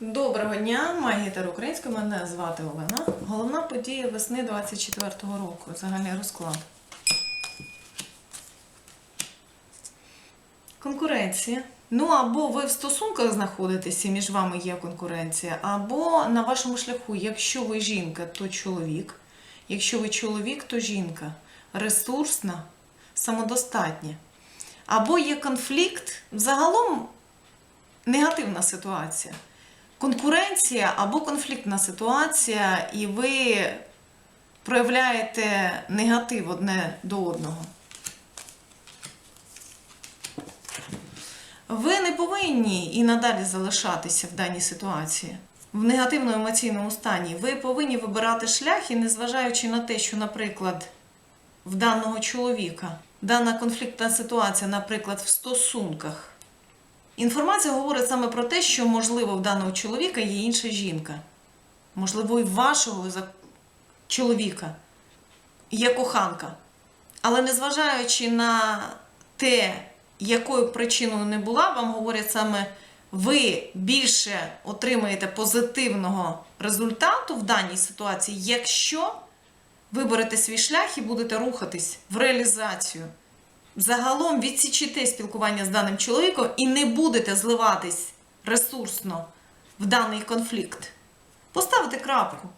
Доброго дня, магія Таро українською. Мене звати Олена. Головна подія весни 24-го року. Загальний розклад. Конкуренція. Ну, або ви в стосунках знаходитеся, між вами є конкуренція, або на вашому шляху, якщо ви жінка, то чоловік. Якщо ви чоловік, то жінка. Ресурсна, самодостатня. Або є конфлікт. Загалом негативна ситуація. Конкуренція або конфліктна ситуація, і ви проявляєте негатив одне до одного. Ви не повинні і надалі залишатися в даній ситуації в негативному емоційному стані. Ви повинні вибирати шлях і незважаючи на те, що, наприклад, в даного чоловіка дана конфліктна ситуація, наприклад, в стосунках. Інформація говорить саме про те, що, можливо, в даного чоловіка є інша жінка. Можливо, і вашого чоловіка є коханка. Але незважаючи на те, якою причиною не була, вам говорять саме ви більше отримаєте позитивного результату в даній ситуації, якщо виберете свій шлях і будете рухатись в реалізацію. Загалом відсічите спілкування з даним чоловіком і не будете зливатись ресурсно в даний конфлікт. Поставте крапку.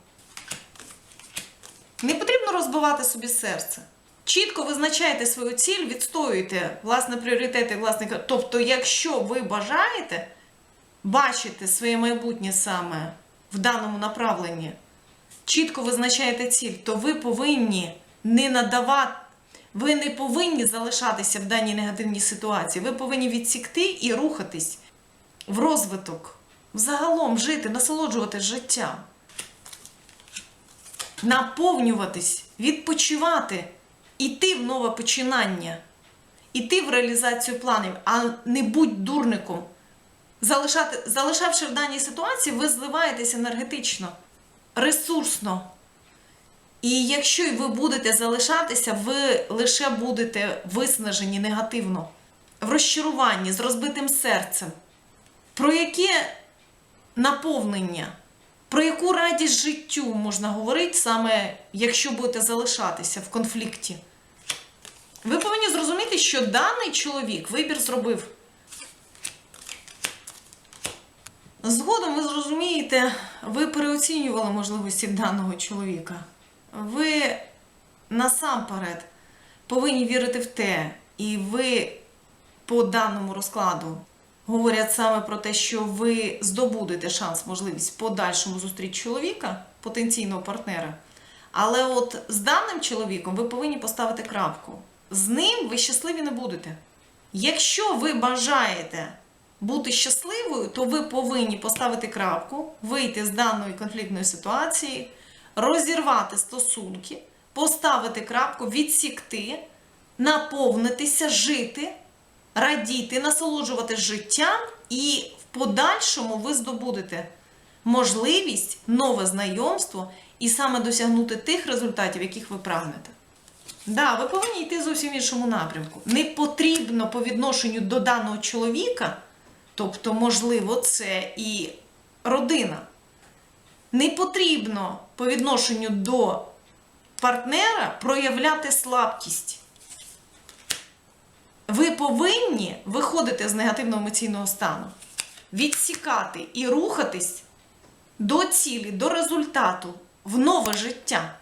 Не потрібно розбивати собі серце. Чітко визначайте свою ціль, відстоюйте власне пріоритети, власне. Тобто, якщо ви бажаєте бачити своє майбутнє саме в даному направленні, чітко визначаєте ціль, то ви повинні не надавати, ви не повинні залишатися в даній негативній ситуації. Ви повинні відсікти і рухатись в розвиток, взагалом жити, насолоджуватись життям, наповнюватись, відпочивати, іти в нове починання, іти в реалізацію планів, а не будь дурником. Залишати, залишавши в даній ситуації, ви зливаєтесь енергетично, ресурсно. І якщо ви будете залишатися, ви лише будете виснажені негативно, в розчаруванні, з розбитим серцем. Про яке наповнення, про яку радість життю можна говорити саме, якщо будете залишатися в конфлікті? Ви повинні зрозуміти, що даний чоловік вибір зробив. Згодом ви зрозумієте, ви переоцінювали можливості даного чоловіка. Ви насамперед повинні вірити в те, і ви по даному розкладу говорять саме про те, що ви здобудете шанс, можливість подальшому зустріти чоловіка, потенційного партнера. Але от з даним чоловіком ви повинні поставити крапку. З ним ви щасливі не будете. Якщо ви бажаєте бути щасливою, то ви повинні поставити крапку, вийти з даної конфліктної ситуації, розірвати стосунки, поставити крапку, відсікти, наповнитися, жити, радіти, насолоджувати життям, і в подальшому ви здобудете можливість, нове знайомство і саме досягнути тих результатів, яких ви прагнете. Да, ви повинні йти зовсім в іншому напрямку. Не потрібно по відношенню до даного чоловіка, тобто, можливо, це і родина. Не потрібно по відношенню до партнера проявляти слабкість. Ви повинні виходити з негативного емоційного стану, відсікати і рухатись до цілі, до результату, в нове життя.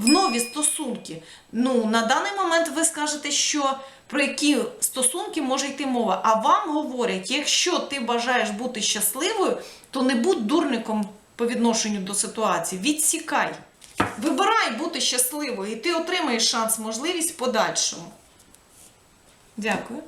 В нові стосунки. Ну, на даний момент ви скажете, що про які стосунки може йти мова. А вам говорять, якщо ти бажаєш бути щасливою, то не будь дурником по відношенню до ситуації. Відсікай. Вибирай бути щасливою, і ти отримаєш шанс, можливість в подальшому. Дякую.